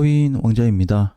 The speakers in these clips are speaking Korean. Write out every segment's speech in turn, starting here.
코인 왕자입니다.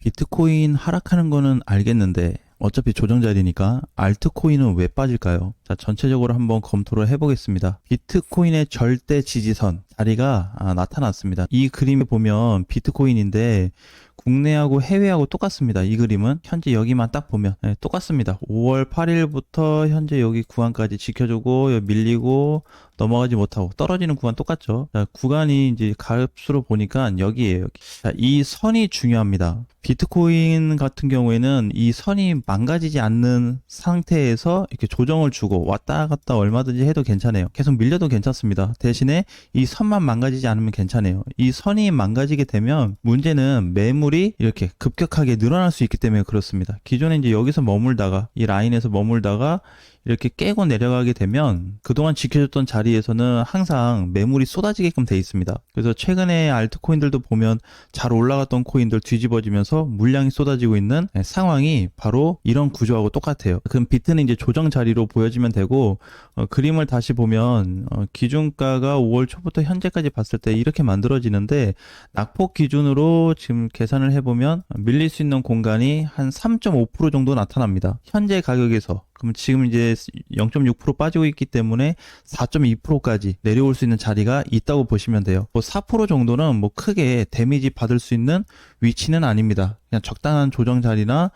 비트코인 하락하는 거는 알겠는데 어차피 조정 자리니까 알트코인은 왜 빠질까요? 자, 전체적으로 한번 검토를 해보겠습니다. 비트코인의 절대 지지선 자리가 아, 나타났습니다. 이 그림에 보면 비트코인인데 국내하고 해외하고 똑같습니다. 이 그림은 현재 여기만 딱 보면 네, 똑같습니다. 5월 8일부터 현재 여기 구간까지 지켜주고 밀리고 넘어가지 못하고 떨어지는 구간 똑같죠. 자, 구간이 이제 값으로 보니까 여기에요. 여기. 자, 이 선이 중요합니다. 비트코인 같은 경우에는 이 선이 망가지지 않는 상태에서 이렇게 조정을 주고 왔다 갔다 얼마든지 해도 괜찮아요. 계속 밀려도 괜찮습니다. 대신에 이 선만 망가지지 않으면 괜찮아요. 이 선이 망가지게 되면 문제는 매물이 이렇게 급격하게 늘어날 수 있기 때문에 그렇습니다. 기존에 이제 여기서 머물다가 이 라인에서 머물다가 이렇게 깨고 내려가게 되면 그동안 지켜줬던 자리에서는 항상 매물이 쏟아지게끔 돼 있습니다. 그래서 최근에 알트코인들도 보면 잘 올라갔던 코인들 뒤집어지면서 물량이 쏟아지고 있는 상황이 바로 이런 구조하고 똑같아요. 그럼 비트는 이제 조정 자리로 보여지면 되고 어, 그림을 다시 보면 어, 기준가가 5월 초부터 현재까지 봤을 때 이렇게 만들어지는데 낙폭 기준으로 지금 계산을 해보면 밀릴 수 있는 공간이 한 3.5% 정도 나타납니다. 현재 가격에서 그럼 지금 이제 0.6% 빠지고 있기 때문에 4.2%까지 내려올 수 있는 자리가 있다고 보시면 돼요. 뭐 4% 정도는 뭐 크게 데미지 받을 수 있는 위치는 아닙니다. 그냥 적당한 조정 자리나 아,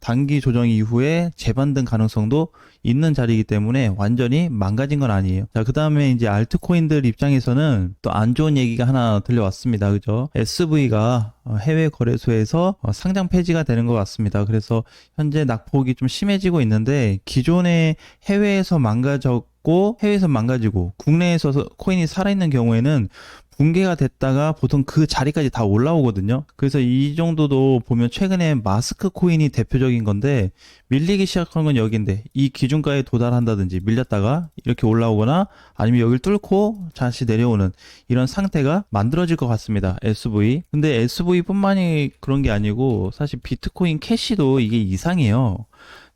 단기 조정 이후에 재반등 가능성도 있는 자리이기 때문에 완전히 망가진 건 아니에요. 자, 그 다음에 이제 알트코인들 입장에서는 또 안 좋은 얘기가 하나 들려왔습니다. 그죠? SV가 해외 거래소에서 어, 상장 폐지가 되는 것 같습니다. 그래서 현재 낙폭이 좀 심해지고 있는데 기존에 해외에서 망가졌고 해외에서 망가지고 국내에서 코인이 살아있는 경우에는 붕괴가 됐다가 보통 그 자리까지 다 올라오거든요. 그래서 이 정도도 보면 최근에 마스크 코인이 대표적인 건데 밀리기 시작한 건 여기인데 이 기준가에 도달한다든지 밀렸다가 이렇게 올라오거나 아니면 여기를 뚫고 다시 내려오는 이런 상태가 만들어질 것 같습니다. SV. 근데 SV뿐만이 그런 게 아니고 사실 비트코인 캐시도 이게 이상해요.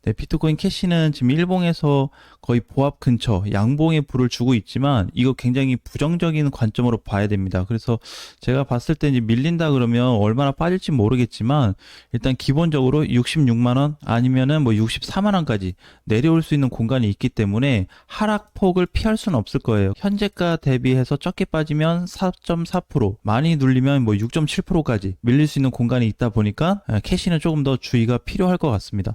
네, 비트코인 캐시는 지금 일봉에서 거의 보합 근처 양봉에 불을 주고 있지만 이거 굉장히 부정적인 관점으로 봐야 됩니다. 그래서 제가 봤을 때 이제 밀린다 그러면 얼마나 빠질지 모르겠지만 일단 기본적으로 66만 원 아니면은 뭐 64만 원까지 내려올 수 있는 공간이 있기 때문에 하락폭을 피할 수는 없을 거예요. 현재가 대비해서 적게 빠지면 4.4% 많이 눌리면 뭐 6.7%까지 밀릴 수 있는 공간이 있다 보니까 캐시는 조금 더 주의가 필요할 것 같습니다.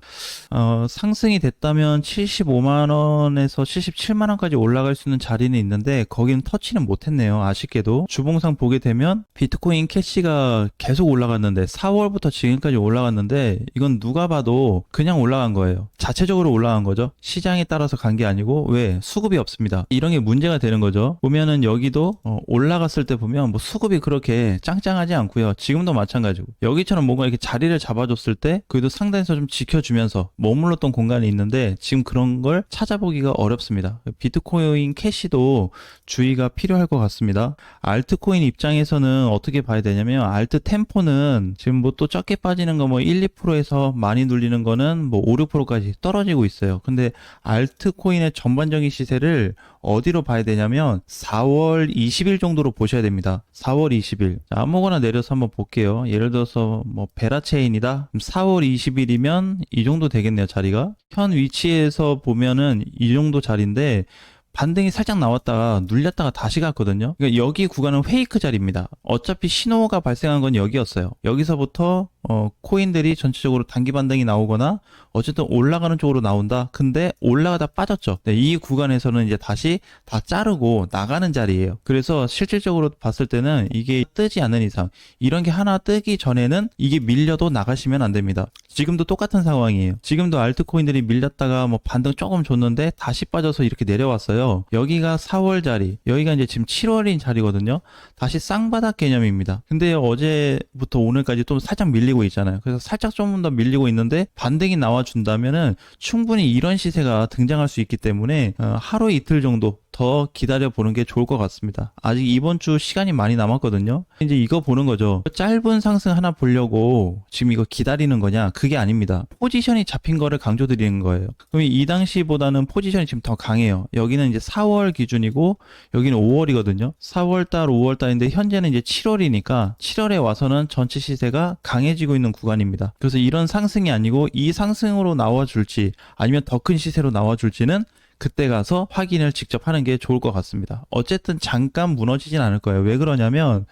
어, 상승이 됐다면 75만 원에서 77만 원까지 올라갈 수 있는 자리는 있는데 거기는 터치는 못했네요. 아쉽게도 주봉상 보게 되면 비트코인 캐시가 계속 올라갔는데 4월부터 지금까지 올라갔는데 이건 누가 봐도 그냥 올라간 거예요. 자체적으로 올라간 거죠. 시장에 따라서 간 게 아니고 왜 수급이 없습니다. 이런 게 문제가 되는 거죠. 보면은 여기도 어, 올라갔을 때 보면 뭐 수급이 그렇게 짱짱하지 않고요. 지금도 마찬가지고 여기처럼 뭔가 이렇게 자리를 잡아줬을 때 그래도 상단에서 좀 지켜주면서 머물렀던 공간이 있는데 지금 그런 걸 찾아보기가 어렵습니다. 비트코인 캐시도 주의가 필요할 것 같습니다. 알트코인 입장에서는 어떻게 봐야 되냐면 알트 템포는 지금 뭐 또 적게 빠지는 거 뭐 1, 2%에서 많이 눌리는 거는 뭐 5, 6%까지 떨어지고 있어요. 근데 알트코인의 전반적인 시세를 어디로 봐야 되냐면 4월 20일 정도로 보셔야 됩니다. 4월 20일. 자, 아무거나 내려서 한번 볼게요. 예를 들어서 뭐 베라체인이다. 4월 20일이면 이 정도 되겠네요, 자리가. 현 위치에서 보면은 이 정도 자리인데 반등이 살짝 나왔다가 눌렸다가 다시 갔거든요. 그러니까 여기 구간은 페이크 자리입니다. 어차피 신호가 발생한 건 여기였어요. 여기서부터 어, 코인들이 전체적으로 단기 반등이 나오거나 어쨌든 올라가는 쪽으로 나온다. 근데 올라가다 빠졌죠. 네, 이 구간에서는 이제 다시 다 자르고 나가는 자리예요. 그래서 실질적으로 봤을 때는 이게 뜨지 않는 이상 이런 게 하나 뜨기 전에는 이게 밀려도 나가시면 안 됩니다. 지금도 똑같은 상황이에요. 지금도 알트코인들이 밀렸다가 뭐 반등 조금 줬는데 다시 빠져서 이렇게 내려왔어요. 여기가 4월 자리, 여기가 이제 지금 7월인 자리거든요. 다시 쌍바닥 개념입니다. 근데 어제부터 오늘까지 또 살짝 밀리고 있잖아요. 그래서 살짝 좀더 밀리고 있는데 반등이 나와 준다면은 충분히 이런 시세가 등장할 수 있기 때문에 어, 하루 이틀 정도 더더 기다려 보는 게 좋을 것 같습니다. 아직 이번 주 시간이 많이 남았거든요. 이제 이거 보는 거죠. 짧은 상승 하나 보려고 지금 이거 기다리는 거냐? 그게 아닙니다. 포지션이 잡힌 거를 강조드리는 거예요. 그럼 이 당시보다는 포지션이 지금 더 강해요. 여기는 이제 4월 기준이고 여기는 5월이거든요. 4월 달, 5월 달인데 현재는 이제 7월이니까 7월에 와서는 전체 시세가 강해지고 있는 구간입니다. 그래서 이런 상승이 아니고 이 상승으로 나와 줄지 아니면 더 큰 시세로 나와 줄지는 그때 가서 확인을 직접 하는 게 좋을 것 같습니다. 어쨌든 잠깐 무너지진 않을 거예요. 왜 그러냐면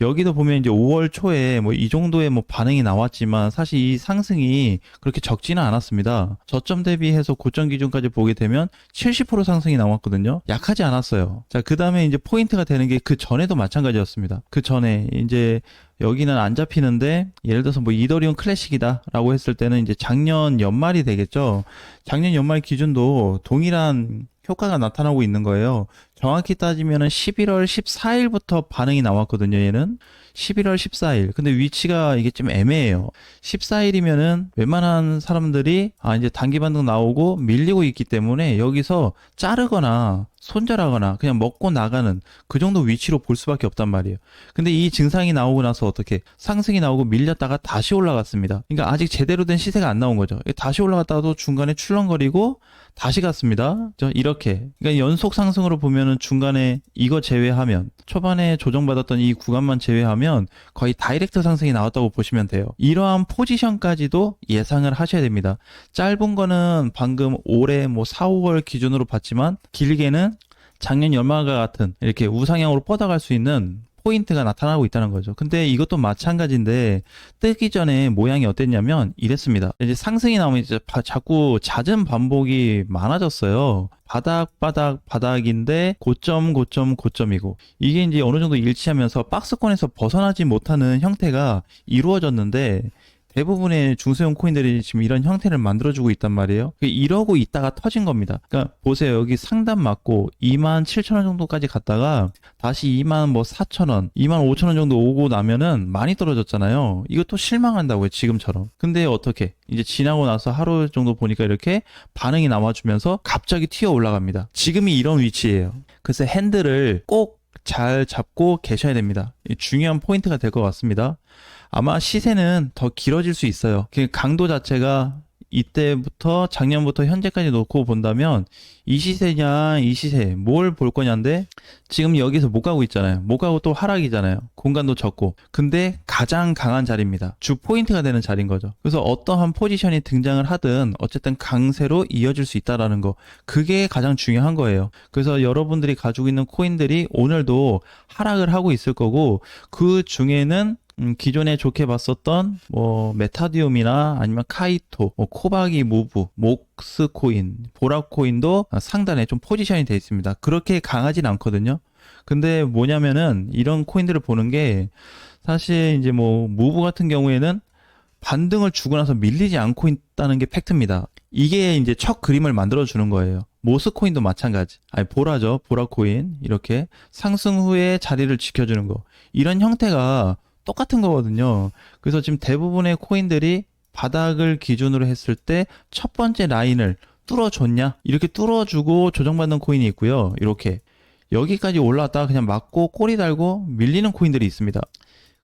여기도 보면 이제 5월 초에 뭐 이 정도의 뭐 반응이 나왔지만 사실 이 상승이 그렇게 적지는 않았습니다. 저점 대비해서 고점 기준까지 보게 되면 70% 상승이 나왔거든요. 약하지 않았어요. 자, 그 다음에 이제 포인트가 되는 게 그 전에도 마찬가지였습니다. 그 전에 이제 여기는 안 잡히는데 예를 들어서 뭐 이더리움 클래식이다라고 했을 때는 이제 작년 연말이 되겠죠. 작년 연말 기준도 동일한 효과가 나타나고 있는 거예요. 정확히 따지면은 11월 14일부터 반응이 나왔거든요, 얘는. 11월 14일. 근데 위치가 이게 좀 애매해요. 14일이면은 웬만한 사람들이 아, 이제 단기 반등 나오고 밀리고 있기 때문에 여기서 자르거나 손절하거나 그냥 먹고 나가는 그 정도 위치로 볼 수밖에 없단 말이에요. 근데 이 증상이 나오고 나서 어떻게 상승이 나오고 밀렸다가 다시 올라갔습니다. 그러니까 아직 제대로 된 시세가 안 나온 거죠. 다시 올라갔다가도 중간에 출렁거리고 다시 갔습니다. 저 이렇게. 그러니까 연속 상승으로 보면은 중간에 이거 제외하면 초반에 조정받았던 이 구간만 제외하면 거의 다이렉트 상승이 나왔다고 보시면 돼요. 이러한 포지션까지도 예상을 하셔야 됩니다. 짧은 거는 방금 올해 뭐 4, 5월 기준으로 봤지만 길게는 작년 연말과 같은 이렇게 우상향으로 뻗어갈 수 있는 포인트가 나타나고 있다는 거죠. 근데 이것도 마찬가지인데 뜨기 전에 모양이 어땠냐면 이랬습니다. 이제 상승이 나오면 이제 바- 자꾸 잦은 반복이 많아졌어요. 바닥 바닥 바닥인데 고점 고점 고점이고 이게 이제 어느 정도 일치하면서 박스권에서 벗어나지 못하는 형태가 이루어졌는데 대부분의 중소형 코인들이 지금 이런 형태를 만들어주고 있단 말이에요. 이러고 있다가 터진 겁니다. 그러니까 보세요. 여기 상단 맞고 2만 7천 원 정도까지 갔다가 다시 2만 뭐 4천 원, 2만 5천 원 정도 오고 나면은 많이 떨어졌잖아요. 이것도 실망한다고요. 지금처럼. 근데 어떻게? 이제 지나고 나서 하루 정도 보니까 이렇게 반응이 나와주면서 갑자기 튀어 올라갑니다. 지금이 이런 위치예요. 그래서 핸들을 꼭 잘 잡고 계셔야 됩니다. 이 중요한 포인트가 될 것 같습니다. 아마 시세는 더 길어질 수 있어요. 그 강도 자체가 이때부터 작년부터 현재까지 놓고 본다면 이 시세냐 이 시세 뭘 볼 거냐인데 지금 여기서 못 가고 있잖아요. 못 가고 또 하락이잖아요. 공간도 적고. 근데 가장 강한 자리입니다. 주 포인트가 되는 자리인 거죠. 그래서 어떠한 포지션이 등장을 하든 어쨌든 강세로 이어질 수 있다라는 거. 그게 가장 중요한 거예요. 그래서 여러분들이 가지고 있는 코인들이 오늘도 하락을 하고 있을 거고 그 중에는 음, 기존에 좋게 봤었던 뭐 메타디움이나 아니면 카이토, 뭐 코바기 무브, 목스 코인, 보라 코인도 상단에 좀 포지션이 돼 있습니다. 그렇게 강하진 않거든요. 근데 뭐냐면은 이런 코인들을 보는 게 사실 이제 뭐 무브 같은 경우에는 반등을 주고 나서 밀리지 않고 있다는 게 팩트입니다. 이게 이제 첫 그림을 만들어 주는 거예요. 모스코인도 마찬가지. 아니 보라죠. 보라코인 이렇게 상승 후에 자리를 지켜주는 거. 이런 형태가 똑같은 거거든요. 그래서 지금 대부분의 코인들이 바닥을 기준으로 했을 때 첫 번째 라인을 뚫어줬냐? 이렇게 뚫어주고 조정받는 코인이 있고요. 이렇게 여기까지 올라왔다가 그냥 맞고 꼬리 달고 밀리는 코인들이 있습니다.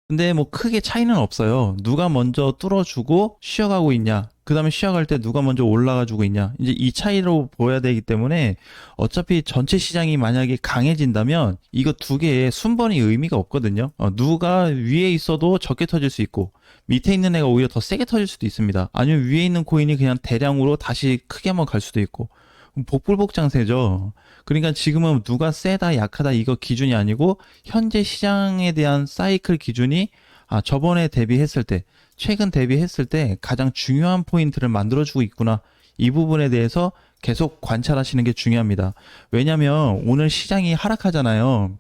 근데 뭐 크게 차이는 없어요. 누가 먼저 뚫어주고 쉬어가고 있냐. 그 다음에 쉬어갈 때 누가 먼저 올라가주고 있냐. 이제 이 차이로 보여야 되기 때문에 어차피 전체 시장이 만약에 강해진다면 이거 두 개의 순번이 의미가 없거든요. 어, 누가 위에 있어도 적게 터질 수 있고 밑에 있는 애가 오히려 더 세게 터질 수도 있습니다. 아니면 위에 있는 코인이 그냥 대량으로 다시 크게 한번 갈 수도 있고. 복불복 장세죠. 그러니까 지금은 누가 세다 약하다 이거 기준이 아니고 현재 시장에 대한 사이클 기준이 아 저번에 대비했을 때 최근 대비했을 때 가장 중요한 포인트를 만들어주고 있구나. 이 부분에 대해서 계속 관찰하시는 게 중요합니다. 왜냐하면 오늘 시장이 하락하잖아요.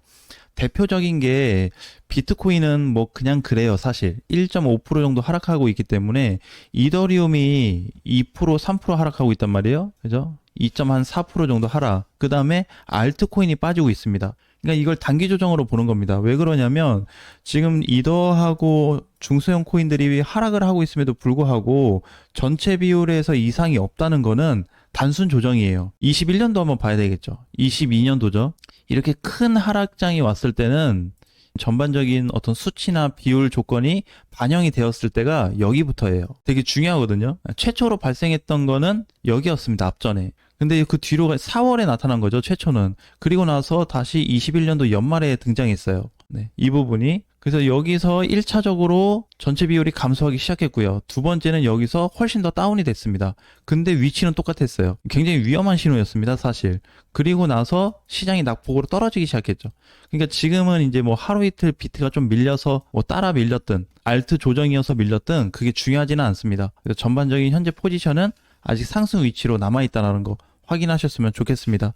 대표적인 게 비트코인은 뭐 그냥 그래요 사실. 1.5% 정도 하락하고 있기 때문에 이더리움이 2% 3% 하락하고 있단 말이에요. 그죠? 2.4% 정도 하락. 그 다음에 알트코인이 빠지고 있습니다 그러니까 이걸 단기 조정으로 보는 겁니다 왜 그러냐면 지금 이더하고 중소형 코인들이 하락을 하고 있음에도 불구하고 전체 비율에서 이상이 없다는 거는 단순 조정이에요. 21년도 한번 봐야 되겠죠. 22년도죠. 이렇게 큰 하락장이 왔을 때는 전반적인 어떤 수치나 비율 조건이 반영이 되었을 때가 여기부터예요. 되게 중요하거든요. 최초로 발생했던 거는 여기였습니다. 앞전에. 근데 그 뒤로 4월에 나타난 거죠. 최초는. 그리고 나서 다시 21년도 연말에 등장했어요. 네. 이 부분이 그래서 여기서 1차적으로 전체 비율이 감소하기 시작했고요. 두 번째는 여기서 훨씬 더 다운이 됐습니다. 근데 위치는 똑같았어요. 굉장히 위험한 신호였습니다, 사실. 그리고 나서 시장이 낙폭으로 떨어지기 시작했죠. 그러니까 지금은 이제 뭐 하루 이틀 비트가 좀 밀려서 뭐 따라 밀렸든 알트 조정이어서 밀렸든 그게 중요하지는 않습니다. 전반적인 현재 포지션은 아직 상승 위치로 남아 있다는 거 확인하셨으면 좋겠습니다.